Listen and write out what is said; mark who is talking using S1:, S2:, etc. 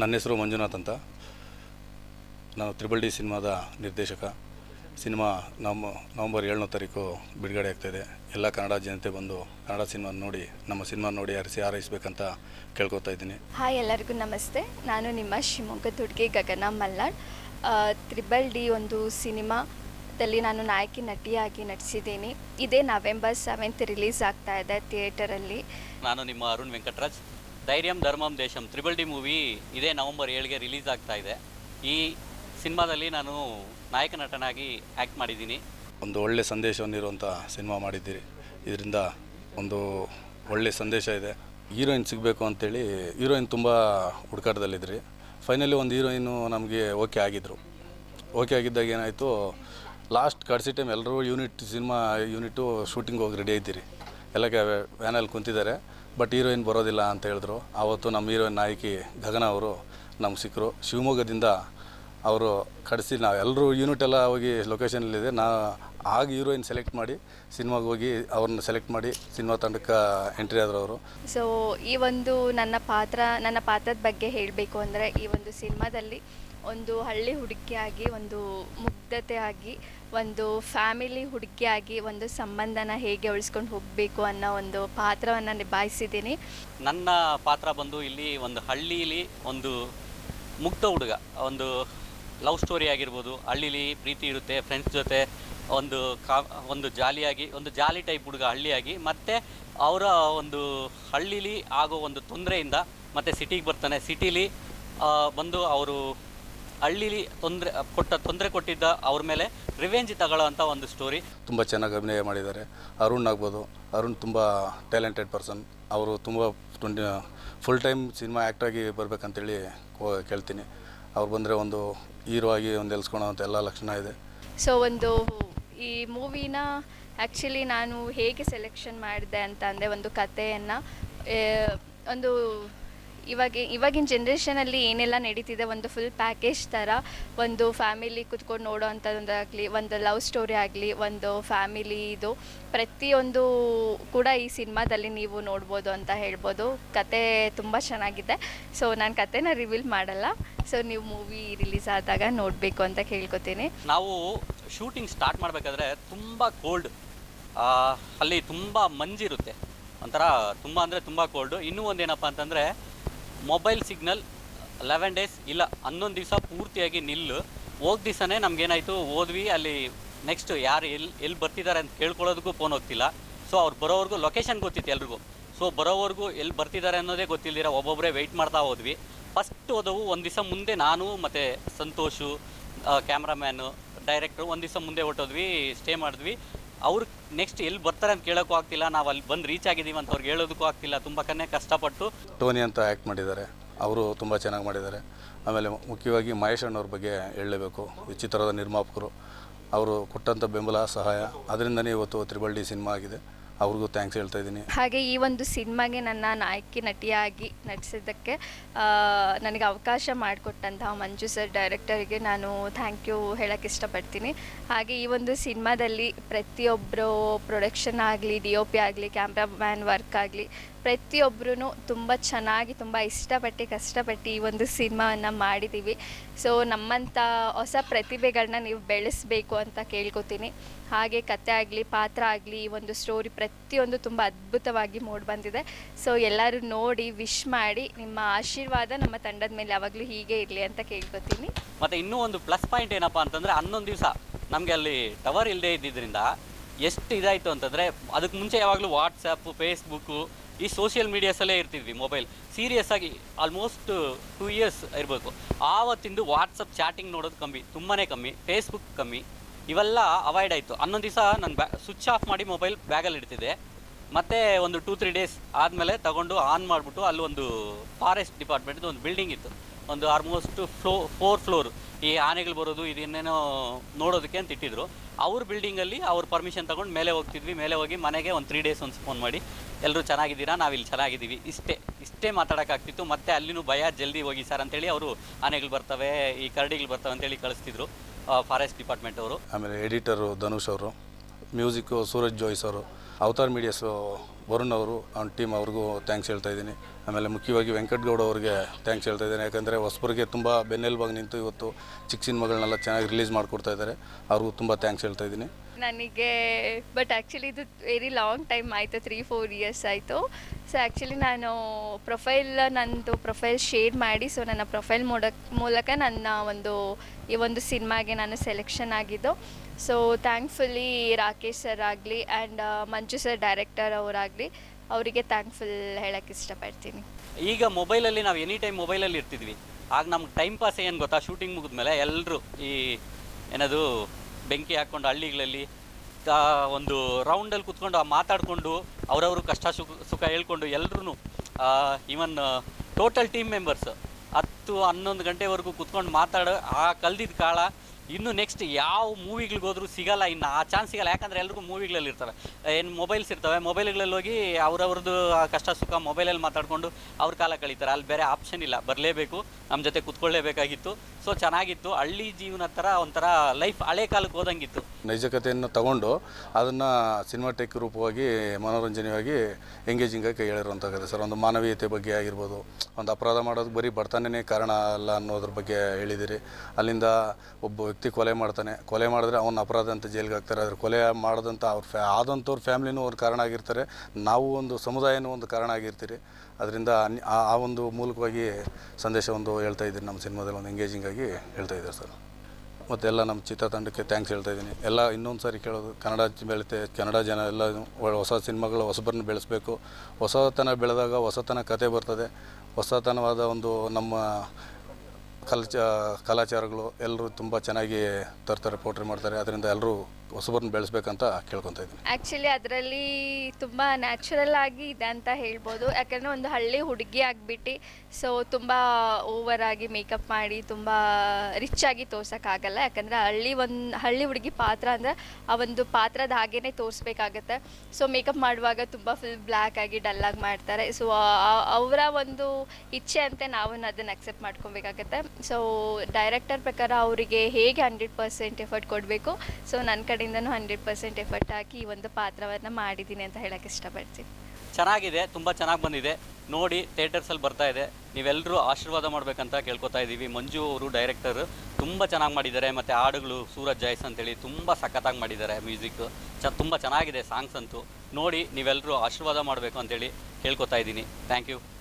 S1: ನನ್ನ ಹೆಸರು ಮಂಜುನಾಥ್ ಅಂತ. ನಾನು ತ್ರಿಬಲ್ ಡಿ ಸಿನಿಮಾದ ನಿರ್ದೇಶಕ. ಸಿನಿಮಾ ನಮ್ಮ ನವಂಬರ್ ಏಳನೇ ತಾರೀಕು ಬಿಡುಗಡೆ ಆಗ್ತಾಯಿದೆ ಎಲ್ಲ ಕನ್ನಡ ಜನತೆ ಬಂದು ಕನ್ನಡ ಸಿನಿಮಾ ನೋಡಿ ನಮ್ಮ ಸಿನಿಮಾ ನೋಡಿ ಹರಿಸಿ ಹಾರೈಸ್ಬೇಕಂತ ಕೇಳ್ಕೊತಾ ಇದ್ದೀನಿ.
S2: ಹಾಯ್ ಎಲ್ಲರಿಗೂ ನಮಸ್ತೆ. ನಾನು ನಿಮ್ಮ ಶಿವಮೊಗ್ಗದ ಹುಡುಗಿ ಗಗನ ಮಲ್ನಾಡ್. ತ್ರಿಬಲ್ ಡಿ ಒಂದು ಸಿನಿಮಾದಲ್ಲಿ ನಾನು ನಾಯಕಿ ನಟಿಯಾಗಿ ನಟಿಸಿದ್ದೀನಿ. ಇದೇ ನವೆಂಬರ್ ಸೆವೆಂತ್ ರಿಲೀಸ್ ಆಗ್ತಾ ಇದೆ ಥಿಯೇಟರಲ್ಲಿ.
S3: ನಾನು ನಿಮ್ಮ Arun Venkataraj. Dhairyam Dharmam Desham triple D movie ಇದೇ ನವಂಬರ್ ಏಳಿಗೆ ರಿಲೀಸ್ ಆಗ್ತಾ ಇದೆ. ಈ ಸಿನಿಮಾದಲ್ಲಿ ನಾನು ನಾಯಕ ನಟನಾಗಿ ಆ್ಯಕ್ಟ್ ಮಾಡಿದ್ದೀನಿ.
S1: ಒಂದು ಒಳ್ಳೆ ಸಂದೇಶವನ್ನಿರುವಂಥ ಸಿನಿಮಾ ಮಾಡಿದ್ದೀರಿ. ಇದರಿಂದ ಒಂದು ಒಳ್ಳೆ ಸಂದೇಶ ಇದೆ. ಹೀರೋಯಿನ್ ಸಿಗಬೇಕು ಅಂತೇಳಿ ಹೀರೋಯಿನ್ ತುಂಬ ಹುಡುಕಾಟದಲ್ಲಿದ್ರಿ. ಫೈನಲಿ ಒಂದು ಹೀರೋಯಿನು ನಮಗೆ ಓಕೆ ಆಗಿದ್ದರು ಓಕೆ ಆಗಿದ್ದಾಗ ಏನಾಯಿತು, ಲಾಸ್ಟ್ ಕಡಿಸಿ ಟೈಮ್ ಎಲ್ಲರೂ ಯೂನಿಟ್ ಸಿನಿಮಾ ಯೂನಿಟು ಶೂಟಿಂಗ್ ಹೋಗಿ ರೆಡಿ ಆಯ್ತೀರಿ. ಎಲ್ಲ ವ್ಯಾನಲ್ಲಿ ಕುಂತಿದ್ದಾರೆ. ಬಟ್ ಹೀರೋಯಿನ್ ಬರೋದಿಲ್ಲ ಅಂತ ಹೇಳಿದ್ರು. ಆವತ್ತು ನಮ್ಮ ಹೀರೋಯಿನ್ ನಾಯಕಿ ಗಗನ ಅವರು ನಮ್ಗೆ ಸಿಕ್ಕರು. ಶಿವಮೊಗ್ಗದಿಂದ ಅವರು ಕಡಿಸಿ ನಾವು ಎಲ್ಲರೂ ಯೂನಿಟ್ ಎಲ್ಲ ಹೋಗಿ ಲೊಕೇಶನಲ್ಲಿದೆ ನಾ ಆಗ ಹೀರೋಯಿನ್ ಸೆಲೆಕ್ಟ್ ಮಾಡಿ, ಸಿನಿಮಾಗೆ ಹೋಗಿ ಅವ್ರನ್ನ ಸೆಲೆಕ್ಟ್ ಮಾಡಿ ಸಿನಿಮಾ ತಂಡಕ್ಕೆ ಎಂಟ್ರಿ ಆದರು ಅವರು.
S2: ಸೊ ಈ ಒಂದು ನನ್ನ ಪಾತ್ರ, ನನ್ನ ಪಾತ್ರದ ಬಗ್ಗೆ ಹೇಳಬೇಕು ಅಂದರೆ ಈ ಒಂದು ಸಿನಿಮಾದಲ್ಲಿ ಒಂದು ಹಳ್ಳಿ ಹುಡುಗಿಯಾಗಿ, ಒಂದು ಮುಗ್ಧತೆ ಆಗಿ ಒಂದು ಫ್ಯಾಮಿಲಿ ಹುಡುಗಿಯಾಗಿ ಒಂದು ಸಂಬಂಧನ ಹೇಗೆ ಉಳಿಸ್ಕೊಂಡು ಹೋಗಬೇಕು ಅನ್ನೋ ಒಂದು ಪಾತ್ರವನ್ನು ನಿಭಾಯಿಸಿದ್ದೀನಿ.
S3: ನನ್ನ ಪಾತ್ರ ಬಂದು ಇಲ್ಲಿ ಒಂದು ಹಳ್ಳೀಲಿ ಒಂದು ಮುಗ್ಧ ಹುಡುಗ, ಒಂದು ಲವ್ ಸ್ಟೋರಿ ಆಗಿರ್ಬೋದು, ಹಳ್ಳಿಲಿ ಪ್ರೀತಿ ಇರುತ್ತೆ ಫ್ರೆಂಡ್ಸ್ ಜೊತೆ ಒಂದು ಕಾ, ಒಂದು ಜಾಲಿಯಾಗಿ, ಒಂದು ಜಾಲಿ ಟೈಪ್ ಹುಡುಗ ಹಳ್ಳಿಯಾಗಿ, ಮತ್ತು ಅವರ ಒಂದು ಹಳ್ಳೀಲಿ ಆಗೋ ಒಂದು ತೊಂದರೆಯಿಂದ ಮತ್ತು ಸಿಟಿಗೆ ಬರ್ತಾನೆ. ಸಿಟೀಲಿ ಬಂದು ಅವರು ಹಳ್ಳೀಲಿ ತೊಂದರೆ ಕೊಟ್ಟ ತೊಂದರೆ ಕೊಟ್ಟಿದ್ದ ಅವ್ರ ಮೇಲೆ ರಿವೆಂಜ್ ತಗೊಳ್ಳೋ ಅಂಥ ಒಂದು ಸ್ಟೋರಿ
S1: ತುಂಬ ಚೆನ್ನಾಗಿ ಅಭಿನಯ ಮಾಡಿದ್ದಾರೆ. ಅರುಣ್ ಆಗ್ಬೋದು. ಅರುಣ್ ತುಂಬ ಟ್ಯಾಲೆಂಟೆಡ್ ಪರ್ಸನ್ ಅವರು ತುಂಬ ಟ್ವೆಂಟಿ ಫುಲ್ ಟೈಮ್ ಸಿನಿಮಾ ಆ್ಯಕ್ಟಾಗಿ ಬರಬೇಕಂತೇಳಿ ಕೇಳ್ತೀನಿ. ಅವ್ರು ಬಂದರೆ ಒಂದು ಹೀರೋ ಆಗಿ ಒಂದು ಎಲ್ಸ್ಕೊಳೋ ಅಂತ ಎಲ್ಲ ಲಕ್ಷಣ ಇದೆ.
S2: ಸೊ ಒಂದು ಈ ಮೂವಿನ ಆ್ಯಕ್ಚುಲಿ ನಾನು ಹೇಗೆ ಸೆಲೆಕ್ಷನ್ ಮಾಡಿದೆ ಅಂತ ಅಂದರೆ ಒಂದು ಕಥೆಯನ್ನು ಒಂದು ಇವಾಗ ಇವಾಗಿನ ಜನ್ರೇಷನಲ್ಲಿ ಏನೆಲ್ಲ ನಡೀತಿದೆ, ಒಂದು ಫುಲ್ ಪ್ಯಾಕೇಜ್ ಥರ ಒಂದು ಫ್ಯಾಮಿಲಿ ಕುತ್ಕೊಂಡು ನೋಡೋ ಅಂಥದ್ದೊಂದಾಗಲಿ ಒಂದು ಲವ್ ಸ್ಟೋರಿ ಆಗಲಿ, ಒಂದು ಫ್ಯಾಮಿಲಿ ಇದು, ಪ್ರತಿಯೊಂದು ಕೂಡ ಈ ಸಿನಿಮಾದಲ್ಲಿ ನೀವು ನೋಡ್ಬೋದು ಅಂತ ಹೇಳ್ಬೋದು. ಕತೆ ತುಂಬ ಚೆನ್ನಾಗಿದೆ. ಸೊ ನಾನು ಕತೆನ ರಿವೀಲ್ ಮಾಡಲ್ಲ. ಸೊ ನೀವು ಮೂವಿ ರಿಲೀಸ್ ಆದಾಗ ನೋಡಬೇಕು ಅಂತ ಕೇಳ್ಕೊತೀನಿ.
S3: ನಾವು ಶೂಟಿಂಗ್ ಸ್ಟಾರ್ಟ್ ಮಾಡಬೇಕಾದ್ರೆ ತುಂಬ ಕೋಲ್ಡ್ ಅಲ್ಲಿ ತುಂಬ ಮಂಜಿರುತ್ತೆ ಒಂಥರ ತುಂಬ ಅಂದರೆ ತುಂಬ ಕೋಲ್ಡು ಇನ್ನೂ ಒಂದೇನಪ್ಪ ಅಂತಂದರೆ ಮೊಬೈಲ್ ಸಿಗ್ನಲ್ ಲೆವೆನ್ ಡೇಸ್ ಇಲ್ಲ, ಹನ್ನೊಂದು ದಿವಸ ಪೂರ್ತಿಯಾಗಿ ನಿಲ್ಲು. ಹೋದ ದಿವಸನೇ ನಮಗೇನಾಯಿತು, ಹೋದ್ವಿ, ಅಲ್ಲಿ ನೆಕ್ಸ್ಟ್ ಯಾರು ಎಲ್ಲಿ ಎಲ್ಲಿ ಬರ್ತಿದ್ದಾರೆ ಅಂತ ಕೇಳ್ಕೊಳ್ಳೋದಕ್ಕೂ ಫೋನ್ ಹೋಗ್ತಿಲ್ಲ. ಸೊ ಅವ್ರು ಬರೋವರೆಗೂ ಲೊಕೇಶನ್ ಗೊತ್ತಿತ್ತು ಎಲ್ರಿಗೂ. ಸೊ ಬರೋವರೆಗೂ ಎಲ್ಲಿ ಬರ್ತಿದ್ದಾರೆ ಅನ್ನೋದೇ ಗೊತ್ತಿಲ್ಲದಿರ ಒಬ್ಬೊಬ್ಬರೇ ವೆಯ್ಟ್ ಮಾಡ್ತಾ ಹೋದ್ವಿ. ಫಸ್ಟ್ ಹೋದವು, ಒಂದು ದಿವಸ ಮುಂದೆ ನಾನು ಮತ್ತು ಸಂತೋಷು ಕ್ಯಾಮ್ರಾಮ್ಯಾನು ಡೈರೆಕ್ಟ್ರು ಒಂದು ದಿವಸ ಮುಂದೆ ಹೊಟ್ಟೋದ್ವಿ ಸ್ಟೇ ಮಾಡಿದ್ವಿ. ಅವ್ರು ನೆಕ್ಸ್ಟ್ ಎಲ್ಲಿ ಬರ್ತಾರೆ ಅಂತ ಕೇಳೋಕ್ಕೂ ಆಗ್ತಿಲ್ಲ. ನಾವು ಅಲ್ಲಿ ಬಂದು ರೀಚ್ ಆಗಿದ್ದೀವಿ ಅಂತ ಅವ್ರಿಗೆ ಹೇಳೋದಕ್ಕೂ ಆಗ್ತಿಲ್ಲ. ತುಂಬ ಕನ್ನೇ ಕಷ್ಟಪಟ್ಟು
S1: ಟೋನಿ ಅಂತ ಆ್ಯಕ್ಟ್ ಮಾಡಿದ್ದಾರೆ. ಅವರು ತುಂಬ ಚೆನ್ನಾಗಿ ಮಾಡಿದ್ದಾರೆ. ಆಮೇಲೆ ಮುಖ್ಯವಾಗಿ ಮಹೇಶ್ ಅಣ್ಣವ್ರ ಬಗ್ಗೆ ಹೇಳಲೇಬೇಕು. ಈ ಚಿತ್ರದ ನಿರ್ಮಾಪಕರು. ಅವರು ಕೊಟ್ಟಂಥ ಬೆಂಬಲ, ಸಹಾಯ. ಅದರಿಂದನೇ ಇವತ್ತು ತ್ರಿಬಳ್ಳಿ ಸಿನಿಮಾ ಆಗಿದೆ. ಅವ್ರಿಗೂ ಥ್ಯಾಂಕ್ಸ್ ಹೇಳ್ತಾ ಇದ್ದೀನಿ.
S2: ಹಾಗೆ ಈ ಒಂದು ಸಿನಿಮಾಗೆ ನನ್ನ ನಾಯಕಿ ನಟಿಯಾಗಿ ನಟಿಸಿದ್ದಕ್ಕೆ ನನಗೆ ಅವಕಾಶ ಮಾಡಿಕೊಟ್ಟಂತಹ ಮಂಜು ಸರ್ ಡೈರೆಕ್ಟರಿಗೆ ನಾನು ಥ್ಯಾಂಕ್ ಯು ಹೇಳಕ್ಕೆ ಇಷ್ಟಪಡ್ತೀನಿ. ಹಾಗೆ ಈ ಒಂದು ಸಿನಿಮಾದಲ್ಲಿ ಪ್ರತಿಯೊಬ್ಬರು ಪ್ರೊಡಕ್ಷನ್ ಆಗಲಿ, ಡಿ ಒ ಪಿ ಆಗಲಿ ಕ್ಯಾಮ್ರಾಮ್ಯಾನ್ ವರ್ಕ್ ಆಗಲಿ ಪ್ರತಿಯೊಬ್ಬರೂ ತುಂಬ ಚೆನ್ನಾಗಿ, ತುಂಬ ಇಷ್ಟಪಟ್ಟು, ಕಷ್ಟಪಟ್ಟು ಈ ಒಂದು ಸಿನಿಮಾವನ್ನು ಮಾಡಿದ್ದೀವಿ ಸೊ ನಮ್ಮಂಥ ಹೊಸ ಪ್ರತಿಭೆಗಳನ್ನ ನೀವು ಬೆಳೆಸಬೇಕು ಅಂತ ಕೇಳ್ಕೊತೀನಿ. ಹಾಗೆ ಕತೆ ಆಗಲಿ, ಪಾತ್ರ ಆಗಲಿ, ಈ ಒಂದು ಸ್ಟೋರಿ ಪ್ರತಿಯೊಂದು ತುಂಬ ಅದ್ಭುತವಾಗಿ ಮೂಡಿಬಂದಿದೆ ಸೊ ಎಲ್ಲರೂ ನೋಡಿ ವಿಶ್ ಮಾಡಿ, ನಿಮ್ಮ ಆಶೀರ್ವಾದ ನಮ್ಮ ತಂಡದ ಮೇಲೆ ಯಾವಾಗಲೂ ಹೀಗೆ ಇರಲಿ ಅಂತ ಕೇಳ್ಕೊತೀನಿ.
S3: ಮತ್ತು ಇನ್ನೂ ಒಂದು ಪ್ಲಸ್ ಪಾಯಿಂಟ್ ಏನಪ್ಪ ಅಂತಂದರೆ, ಹನ್ನೊಂದು ದಿವಸ ನಮಗೆ ಅಲ್ಲಿ ಟವರ್ ಇಲ್ಲದೆ ಇದ್ದಿದ್ದರಿಂದ ಎಷ್ಟು ಇದಾಯಿತು ಅಂತಂದರೆ ಅದಕ್ಕೆ ಮುಂಚೆ ಯಾವಾಗಲೂ ವಾಟ್ಸಪ್ಪು ಫೇಸ್ಬುಕ್ಕು ಈ ಸೋಷಿಯಲ್ ಮೀಡಿಯಾಸಲ್ಲೇ ಇರ್ತಿದ್ವಿ ಮೊಬೈಲ್ ಸೀರಿಯಸ್ ಆಗಿ ಆಲ್ಮೋಸ್ಟ್ ಟೂ ಇಯರ್ಸ್ ಇರಬೇಕು. ಆವತ್ತಿಂದು ವಾಟ್ಸಪ್ ಚಾಟಿಂಗ್ ನೋಡೋದು ಕಮ್ಮಿ ತುಂಬಾ ಕಮ್ಮಿ ಫೇಸ್ಬುಕ್ ಕಮ್ಮಿ. ಇವೆಲ್ಲ ಅವಾಯ್ಡ್ ಆಯಿತು. ಹನ್ನೊಂದು ದಿವಸ ನಾನು ಬ್ಯಾ ಸ್ವಿಚ್ ಆಫ್ ಮಾಡಿ ಮೊಬೈಲ್ ಬ್ಯಾಗಲ್ಲಿ ಇಡ್ತಿದ್ದೆ. ಮತ್ತೆ ಒಂದು ಟೂ ತ್ರೀ ಡೇಸ್ ಆದಮೇಲೆ ತಗೊಂಡು ಆನ್ ಮಾಡಿಬಿಟ್ಟು ಅಲ್ಲಿ ಒಂದು ಫಾರೆಸ್ಟ್ ಡಿಪಾರ್ಟ್ಮೆಂಟ್ದು ಒಂದು ಬಿಲ್ಡಿಂಗ್ ಇತ್ತು. ಒಂದು ಆಲ್ಮೋಸ್ಟ್ ಫ್ಲೋ ಫೋರ್ ಫ್ಲೋರ್ ಈ ಆನೆಗಳು ಬರೋದು ಇದನ್ನೇನೋ ನೋಡೋದಕ್ಕೆ ಅಂತ ಇಟ್ಟಿದ್ರು. ಅವ್ರ ಬಿಲ್ಡಿಂಗಲ್ಲಿ ಅವ್ರ ಪರ್ಮಿಷನ್ ತಗೊಂಡು ಮೇಲೆ ಹೋಗ್ತಿದ್ವಿ. ಮೇಲೆ ಹೋಗಿ ಮನೆಗೆ ಒಂದು ತ್ರೀ ಡೇಸ್ ಒಂದು ಫೋನ್ ಮಾಡಿ. ಎಲ್ಲರೂ ಚೆನ್ನಾಗಿದ್ದೀರಾ? ನಾವಿಲ್ಲಿ ಚೆನ್ನಾಗಿದ್ದೀವಿ. ಇಷ್ಟೇ ಇಷ್ಟೇ ಮಾತಾಡೋಕ್ಕಾಗ್ತಿತ್ತು. ಮತ್ತೆ ಅಲ್ಲಿನೂ ಭಯ, ಜಲ್ದಿ ಹೋಗಿ ಸರ್ ಅಂತೇಳಿ ಅವರು ಆನೆಗಳು ಬರ್ತವೆ, ಈ ಕರಡಿಗಳು ಬರ್ತವೆ ಅಂತೇಳಿ ಕಳಿಸ್ತಿದ್ರು ಫಾರೆಸ್ಟ್ ಡಿಪಾರ್ಟ್ಮೆಂಟ್ ಅವರು.
S1: ಆಮೇಲೆ ಎಡಿಟರು ಧನುಷ್ ಅವರು ಮ್ಯೂಸಿಕ್ಕು ಸೂರಜ್ ಜೋಯ್ಸ್ ಅವರು ಅವತಾರ್ ಮೀಡಿಯಾಸ್ ವರುಣ್ ಅವರು, ಅವ್ನ ಟೀಮ್ ಅವ್ರಿಗೂ ಥ್ಯಾಂಕ್ಸ್ ಹೇಳ್ತಾ ಇದ್ದೀನಿ. ಆಮೇಲೆ ಮುಖ್ಯವಾಗಿ ವೆಂಕಟಗೌಡ ಅವ್ರಿಗೆ ಥ್ಯಾಂಕ್ಸ್ ಹೇಳ್ತಾ ಇದ್ದೀನಿ. ಯಾಕಂದರೆ ಹೊಸಬರಿಗೆ ತುಂಬ ಬೆನ್ನೆಲುಬಾಗಿ ನಿಂತು ಇವತ್ತು ಚಿಕ್ಕ ಸಿನಿಮಾಗಳನ್ನೆಲ್ಲ ಚೆನ್ನಾಗಿ ರಿಲೀಸ್ ಮಾಡಿಕೊಡ್ತಾ ಇದ್ದಾರೆ. ಅವ್ರಿಗೂ ತುಂಬ ಥ್ಯಾಂಕ್ಸ್ ಹೇಳ್ತಾ ಇದ್ದೀನಿ.
S2: ನನಗೆ ಬಟ್ ಆ್ಯಕ್ಚುಲಿ ಇದು ವೆರಿ ಲಾಂಗ್ ಟೈಮ್ ಆಯಿತು ತ್ರೀ ಫೋರ್ ಇಯರ್ಸ್ ಆಯಿತು. ಸೊ ಆ್ಯಕ್ಚುಲಿ ನಾನು ಪ್ರೊಫೈಲ್ ನಂದು ಪ್ರೊಫೈಲ್ ಶೇರ್ ಮಾಡಿ ಸೊ ನನ್ನ ಪ್ರೊಫೈಲ್ ಮೂಲಕ ಮೂಲಕ ನನ್ನ ಒಂದು, ಈ ಒಂದು ಸಿನಿಮಾಗೆ ನಾನು ಸೆಲೆಕ್ಷನ್ ಆಗಿದ್ದು. ಸೊ ಥ್ಯಾಂಕ್ಫುಲಿ ರಾಕೇಶ್ ಸರ್ ಆಗಲಿ ಆ್ಯಂಡ್ ಮಂಜು ಸರ್ ಡೈರೆಕ್ಟರ್ ಅವರಾಗಲಿ, ಅವರಿಗೆ ಥ್ಯಾಂಕ್ಫುಲ್ ಹೇಳೋಕ್ಕೆ ಇಷ್ಟಪಡ್ತೀನಿ.
S3: ಈಗ ಮೊಬೈಲಲ್ಲಿ ನಾವು ಎನಿ ಟೈಮ್ ಮೊಬೈಲಲ್ಲಿ ಇರ್ತಿದ್ವಿ. ಆಗ ನಮ್ಗೆ ಟೈಮ್ ಪಾಸ್ ಏನು ಗೊತ್ತಾ? ಶೂಟಿಂಗ್ ಮುಗಿದ್ಮೇಲೆ ಎಲ್ಲರೂ ಈ, ಏನದು ಬೆಂಕಿ ಹಾಕ್ಕೊಂಡು ಹಳ್ಳಿಗಳಲ್ಲಿ ಒಂದು ರೌಂಡಲ್ಲಿ ಕುತ್ಕೊಂಡು ಮಾತಾಡಿಕೊಂಡು ಅವರವರು ಕಷ್ಟ ಸುಖ ಸುಖ ಹೇಳ್ಕೊಂಡು ಎಲ್ಲರೂ ಈವನ್ ಟೋಟಲ್ ಟೀಮ್ ಮೆಂಬರ್ಸ್ ಹತ್ತು ಹನ್ನೊಂದು ಗಂಟೆವರೆಗೂ ಕುತ್ಕೊಂಡು ಮಾತಾಡೋ, ಆ ಕಲ್ದಿದ್ದ ಕಾಲ ಇನ್ನು ನೆಕ್ಸ್ಟ್ ಯಾವ ಮೂವಿಗಳಿಗೆ ಹೋದ್ರೂ ಸಿಗಲ್ಲ, ಇನ್ನು ಆ ಚಾನ್ಸ್ ಸಿಗಲ್ಲ. ಯಾಕಂದರೆ ಎಲ್ರಿಗೂ ಮೂವಿಗಳಲ್ಲಿ ಇರ್ತವೆ ಏನು ಮೊಬೈಲ್ಸ್ ಇರ್ತವೆ. ಮೊಬೈಲ್ಗಳಲ್ಲಿ ಹೋಗಿ ಅವರವ್ರದ್ದು ಕಷ್ಟ ಸುಖ ಮೊಬೈಲಲ್ಲಿ ಮಾತಾಡಿಕೊಂಡು ಅವ್ರ ಕಾಲ ಕಳೀತಾರೆ. ಅಲ್ಲಿ ಬೇರೆ ಆಪ್ಷನ್ ಇಲ್ಲ. ಬರಲೇಬೇಕು. ನಮ್ಮ ಜೊತೆ ಕುತ್ಕೊಳ್ಳೇಬೇಕಾಗಿತ್ತು. ಸೊ ಚೆನ್ನಾಗಿತ್ತು. ಹಳ್ಳಿ ಜೀವನ ಥರ ಒಂಥರ ಲೈಫ್ ಹಳೆ ಕಾಲಕ್ಕೆ ಹೋದಂಗಿತ್ತು.
S1: ನೈಜಕತೆಯನ್ನು ತಗೊಂಡು ಅದನ್ನು ಸಿನಿಮಾಟೆಕ್ ರೂಪವಾಗಿ ಮನೋರಂಜನೆಯಾಗಿ ಎಂಗೇಜಿಂಗ್ ಆಗಿ ಕೈ ಹೇಳಿರುವಂಥದ್ದು ಸರ್, ಒಂದು ಮಾನವೀಯತೆ ಬಗ್ಗೆ ಆಗಿರ್ಬೋದು, ಒಂದು ಅಪರಾಧ ಮಾಡೋದು ಬರೀ ಬರ್ತಾನೇ ಕಾರಣ ಅಲ್ಲ ಅನ್ನೋದ್ರ ಬಗ್ಗೆ ಹೇಳಿದಿರಿ. ಅಲ್ಲಿಂದ ಒಬ್ಬ ವ್ಯಕ್ತಿ ಕೊಲೆ ಮಾಡ್ತಾನೆ. ಕೊಲೆ ಮಾಡಿದ್ರೆ ಅವನ ಅಪರಾಧ ಅಂತ ಜೈಲಿಗೆ ಹಾಕ್ತಾರೆ. ಅದ್ರ ಕೊಲೆ ಮಾಡಿದಂಥ ಅವ್ರ ಫ್ಯಾ, ಆದಂಥವ್ರ ಫ್ಯಾಮ್ಲಿನೂ ಒಂದು ಕಾರಣ ಆಗಿರ್ತಾರೆ. ನಾವು ಒಂದು ಸಮುದಾಯನೂ ಒಂದು ಕಾರಣ ಆಗಿರ್ತೀರಿ. ಅದರಿಂದ ಆ ಒಂದು ಮೂಲಕವಾಗಿ ಸಂದೇಶ ಒಂದು ಹೇಳ್ತಾ ಇದ್ದೀನಿ ನಮ್ಮ ಸಿನಿಮಾದಲ್ಲಿ ಒಂದು ಎಂಗೇಜಿಂಗ್ ಆಗಿ ಹೇಳ್ತಾ ಇದ್ದಾರೆ ಸರ್. ಮತ್ತೆಲ್ಲ ನಮ್ಮ ಚಿತ್ರತಂಡಕ್ಕೆ ಥ್ಯಾಂಕ್ಸ್ ಹೇಳ್ತಾ ಇದ್ದೀನಿ. ಎಲ್ಲ ಇನ್ನೊಂದು ಸಾರಿ ಕೇಳೋದು, ಕನ್ನಡ ಬೆಳೀತೆ, ಕನ್ನಡ ಜನ ಎಲ್ಲ ಹೊಸ ಸಿನಿಮಾಗಳು ಹೊಸಬರನ್ನ ಬೆಳೆಸಬೇಕು. ಹೊಸತನ ಬೆಳೆದಾಗ ಹೊಸತನ ಕತೆ ಬರ್ತದೆ. ಹೊಸತನವಾದ ಒಂದು ನಮ್ಮ ಕಲ್ಚ ಕಲಾಚಾರಗಳು ಎಲ್ಲರೂ ತುಂಬ ಚೆನ್ನಾಗಿ ತರ್ತಾರೆ ಪೋಟ್ರಿ ಮಾಡ್ತಾರೆ. ಅದರಿಂದ ಎಲ್ಲರೂ ಹೊಸಬರನ್ನ ಬೆಳೆಸ್ಬೇಕಂತ ಕೇಳ್ಕೊತಾ ಇದ್ದೀನಿ.
S2: ಆ್ಯಕ್ಚುಲಿ ಅದರಲ್ಲಿ ತುಂಬ ನ್ಯಾಚುರಲ್ ಆಗಿ ಇದೆ ಅಂತ ಹೇಳ್ಬೋದು. ಯಾಕಂದರೆ ಒಂದು ಹಳ್ಳಿ ಹುಡುಗಿ ಆಗಿಬಿಟ್ಟು ಸೊ ತುಂಬ ಓವರ್ ಆಗಿ ಮೇಕಪ್ ಮಾಡಿ, ತುಂಬ ರಿಚ್ ಆಗಿ ತೋರ್ಸೋಕ್ಕಾಗಲ್ಲ ಯಾಕಂದರೆ ಹಳ್ಳಿ ಒಂದು, ಹಳ್ಳಿ ಹುಡುಗಿ ಪಾತ್ರ ಅಂದರೆ ಆ ಒಂದು ಪಾತ್ರದ ಹಾಗೇ ತೋರಿಸ್ಬೇಕಾಗತ್ತೆ. ಸೊ ಮೇಕಪ್ ಮಾಡುವಾಗ ತುಂಬ ಫುಲ್ ಬ್ಲ್ಯಾಕ್ ಆಗಿ ಡಲ್ಲಾಗಿ ಮಾಡ್ತಾರೆ. ಸೊ ಅವರ ಒಂದು ಇಚ್ಛೆ ಅಂತ ನಾವು ಅದನ್ನು ಅಕ್ಸೆಪ್ಟ್ ಮಾಡ್ಕೊಬೇಕಾಗತ್ತೆ. ಸೊ ಡೈರೆಕ್ಟರ್ ಪ್ರಕಾರ ಅವರಿಗೆ ಹೇಗೆ ಹಂಡ್ರೆಡ್ ಪರ್ಸೆಂಟ್ ಎಫರ್ಟ್ ಕೊಡಬೇಕು? ಸೊ ನನ್ನ ಕಡೆಯಿಂದನೂ ಹಂಡ್ರೆಡ್ ಪರ್ಸೆಂಟ್ ಎಫರ್ಟ್ ಹಾಕಿ ಈ ಒಂದು ಪಾತ್ರವನ್ನು ಮಾಡಿದ್ದೀನಿ ಅಂತ ಹೇಳಕ್ಕೆ ಇಷ್ಟಪಡ್ತೀನಿ.
S3: ಚೆನ್ನಾಗಿದೆ, ತುಂಬ ಚೆನ್ನಾಗಿ ಬಂದಿದೆ. ನೋಡಿ ಥಿಯೇಟರ್ಸಲ್ಲಿ ಬರ್ತಾ ಇದೆ. ನೀವೆಲ್ಲರೂ ಆಶೀರ್ವಾದ ಮಾಡಬೇಕಂತ ಕೇಳ್ಕೊತಾ ಇದ್ದೀವಿ ಮಂಜು ಅವರು ಡೈರೆಕ್ಟರ್ ತುಂಬ ಚೆನ್ನಾಗಿ ಮಾಡಿದ್ದಾರೆ. ಮತ್ತು ಹಾಡುಗಳು ಸೂರಜ್ ಜಾಯ್ಸ್ ಅಂತೇಳಿ ತುಂಬ ಸಖತ್ತಾಗಿ ಮಾಡಿದ್ದಾರೆ ಮ್ಯೂಸಿಕ್ ಚ, ತುಂಬ ಚೆನ್ನಾಗಿದೆ ಸಾಂಗ್ಸ್ ಅಂತೂ. ನೋಡಿ ನೀವೆಲ್ಲರೂ ಆಶೀರ್ವಾದ ಮಾಡಬೇಕು ಅಂತೇಳಿ ಕೇಳ್ಕೊತಾ ಇದ್ದೀನಿ ಥ್ಯಾಂಕ್ ಯು